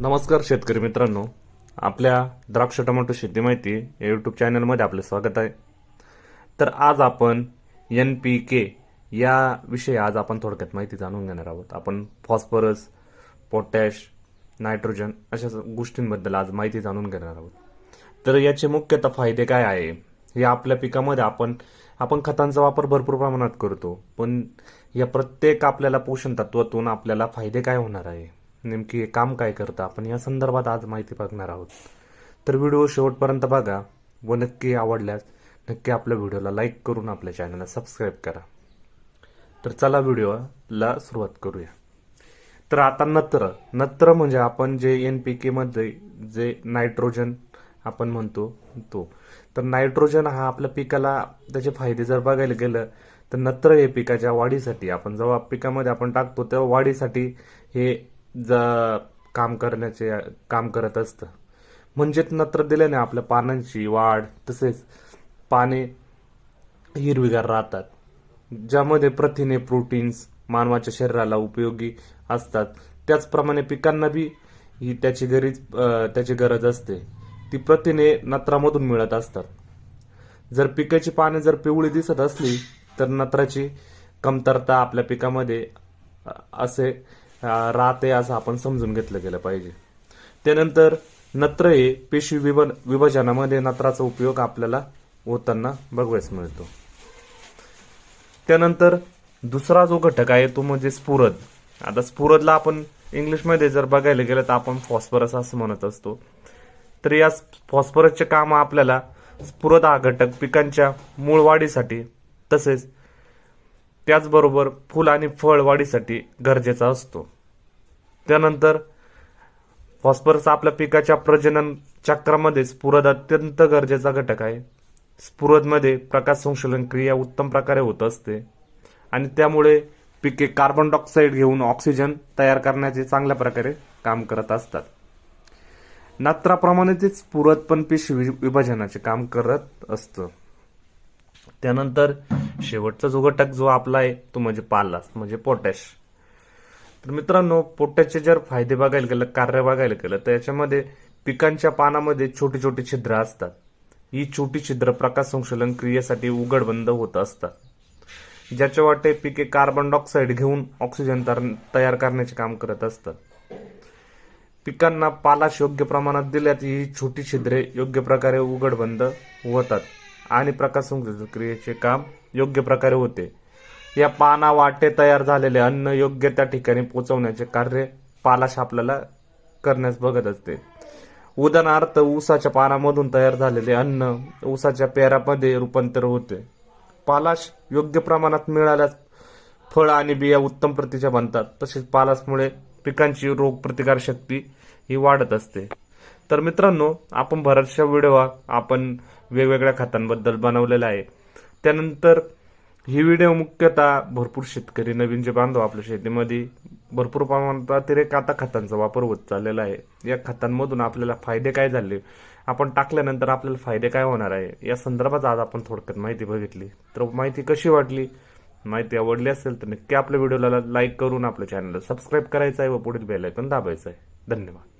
नमस्कार शेतकरी मित्रांनो. आपल्या द्राक्ष टोमॅटो शेती माहिती या यूट्यूब चॅनलमध्ये आपले स्वागत आहे. तर आज आपण एन पी के या विषयी आज आपण थोडक्यात माहिती जाणून घेणार आहोत. आपण फॉस्फरस पोटॅश नायट्रोजन अशा गोष्टींबद्दल आज माहिती जाणून घेणार आहोत. तर याचे मुख्यतः फायदे काय आहे? हे आपल्या पिकामध्ये आपण आपण खतांचा वापर भरपूर प्रमाणात करतो पण या प्रत्येक आपल्याला पोषण तत्वातून आपल्याला फायदे काय होणार आहे? नेमकी हे काम काय करतं आपण या संदर्भात आज माहिती बघणार आहोत. तर व्हिडिओ शेवटपर्यंत बघा व नक्की आवडल्यास नक्की आपल्या व्हिडिओला लाईक करून आपल्या चॅनलला सबस्क्राईब करा. तर चला व्हिडिओला सुरुवात करूया. तर आता नत्र. नत्र म्हणजे आपण जे एन पी केमध्ये जे नायट्रोजन आपण म्हणतो तो. तर नायट्रोजन हा आपल्या पिकाला त्याचे फायदे जर बघायला गेलं तर नत्र हे पिकाच्या वाढीसाठी आपण जेव्हा पिकामध्ये आपण टाकतो तेव्हा वाढीसाठी हे ज काम करण्याचे काम करत असतं. म्हणजेच नत्र दिल्याने आपल्या पानांची वाढ तसेच पाने हिरवीगार राहतात. ज्यामध्ये प्रथिने प्रोटीन्स मानवाच्या शरीराला उपयोगी असतात. त्याचप्रमाणे पिकांना बी ही त्याची गरीज त्याची गरज असते. ती प्रथिने नत्रामधून मिळत असतात. जर पिकाची पाने जर पिवळी दिसत असली तर नत्राची कमतरता आपल्या पिकामध्ये असे रात राहते असं आपण समजून घेतलं गेलं पाहिजे. त्यानंतर नत्र हे पेशी विभ विभाजनामध्ये नत्राचा उपयोग आपल्याला होताना बघवायला मिळतो. त्यानंतर दुसरा जो घटक आहे तो म्हणजे स्फुरद. आता स्फुरदला आपण इंग्लिशमध्ये जर बघायला गेलं तर आपण फॉस्फरस असं म्हणत असतो. तर या फॉस्फरसचे काम आपल्याला स्फुरद हा घटक पिकांच्या मूळ वाढीसाठी तसेच त्याचबरोबर फुल आणि फळ वाढीसाठी गरजेचा असतो. त्यानंतर फॉस्फरस आपल्या पिकाच्या प्रजनन चक्रामध्ये स्फुरद अत्यंत गरजेचा घटक आहे. स्फुरदमध्ये प्रकाश संशोधन क्रिया उत्तम प्रकारे होत असते आणि त्यामुळे पिके कार्बन डायऑक्साईड घेऊन ऑक्सिजन तयार करण्याचे चांगल्या प्रकारे काम करत असतात. नात्राप्रमाणे ते स्फुरद पण पिशवी विभाजनाचे काम करत असतं. त्यानंतर शेवटचा जो घटक जो आपला आहे तो म्हणजे पालास म्हणजे पोटॅश. तर मित्रांनो पोटॅशचे जर फायदे बघायला गेलं कार्य बघायला गेलं तर याच्यामध्ये पिकांच्या पानामध्ये छोटी छोटी छिद्र असतात. ही छोटी छिद्र प्रकाश संशोधन क्रियेसाठी उघड बंद होत असतात. ज्याच्या वाटे पिके कार्बन डायऑक्साईड घेऊन ऑक्सिजन तर- तयार करण्याचे काम करत असतात. पिकांना पालाश योग्य प्रमाणात दिल्यात ही छोटी छिद्रे योग्य प्रकारे उघड बंद होतात आणि प्रकाश संशोधन क्रियेचे काम योग्य प्रकारे होते. या पाना वाटे तयार झालेले अन्न योग्य त्या ठिकाणी पोचवण्याचे कार्य पालाश आपल्याला करण्यास बघत असते. उदाहरणार्थ ऊसाच्या पानामधून तयार झालेले अन्न ऊसाच्या पेरामध्ये रूपांतर होते. पालाश योग्य प्रमाणात मिळाल्यास फळ आणि बिया उत्तम प्रतीच्या बनतात. तसेच पालासमुळे पिकांची रोग प्रतिकार शक्ती ही वाढत असते. तर मित्रांनो आपण बऱ्याचशा व्हिडिओ आपण वेगवेगळ्या खतांबद्दल बनवलेला आहे. त्यानंतर ही व्हिडिओ मुख्यतः भरपूर शेतकरी नवीन जे बांधव आपल्या शेतीमध्ये भरपूर प्रमाणात अतिरेक आता खतांचा वापर होत चाललेला आहे. या खतांमधून आपल्याला फायदे काय झाले? आपण टाकल्यानंतर आपल्याला फायदे काय होणार आहे? या संदर्भात आज आपण थोडक्यात माहिती बघितली. तर माहिती कशी वाटली? माहिती आवडली असेल तर नक्की आपल्या व्हिडिओला लाईक करून आपल्या चॅनलला सबस्क्राईब करायचं आहे व पुढील बेलायकन दाबायचं आहे. धन्यवाद.